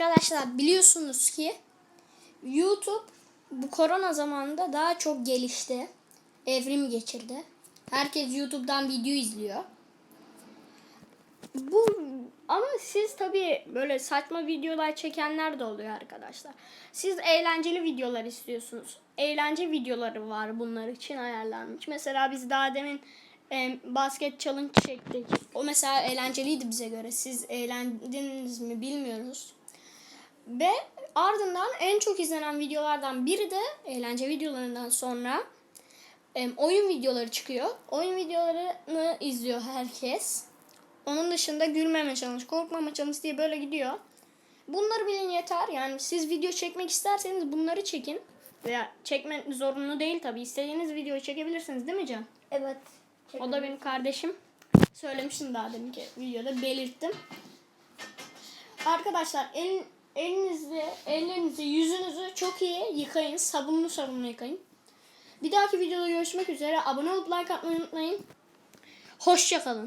Arkadaşlar biliyorsunuz ki YouTube bu korona zamanında daha çok gelişti. Evrim geçirdi. Herkes YouTube'dan video izliyor. Bu ama siz tabii böyle saçma videolar çekenler de oluyor arkadaşlar. Siz eğlenceli videolar istiyorsunuz. Eğlence videoları var bunlar için ayarlanmış. Mesela biz daha demin e, basket challenge çektik. O mesela eğlenceliydi bize göre. Siz eğlendiniz mi bilmiyoruz. Ve ardından en çok izlenen videolardan biri de eğlence videolarından sonra oyun videoları çıkıyor. Oyun videolarını izliyor herkes. Onun dışında gülmeme challenge, korkmama challenge diye böyle gidiyor. Bunları bilin yeter. Yani siz video çekmek isterseniz bunları çekin. Veya çekme zorunlu değil tabii. İstediğiniz videoyu çekebilirsiniz değil mi Can? Evet. O da benim kardeşim. Söylemiştim daha deminki videoda belirttim. Arkadaşlar el, elinizi, ellerinizi, yüzünüzü çok iyi yıkayın. Sabunlu sabunlu yıkayın. Bir dahaki videoda görüşmek üzere. Abone olup like atmayı unutmayın. Hoşçakalın.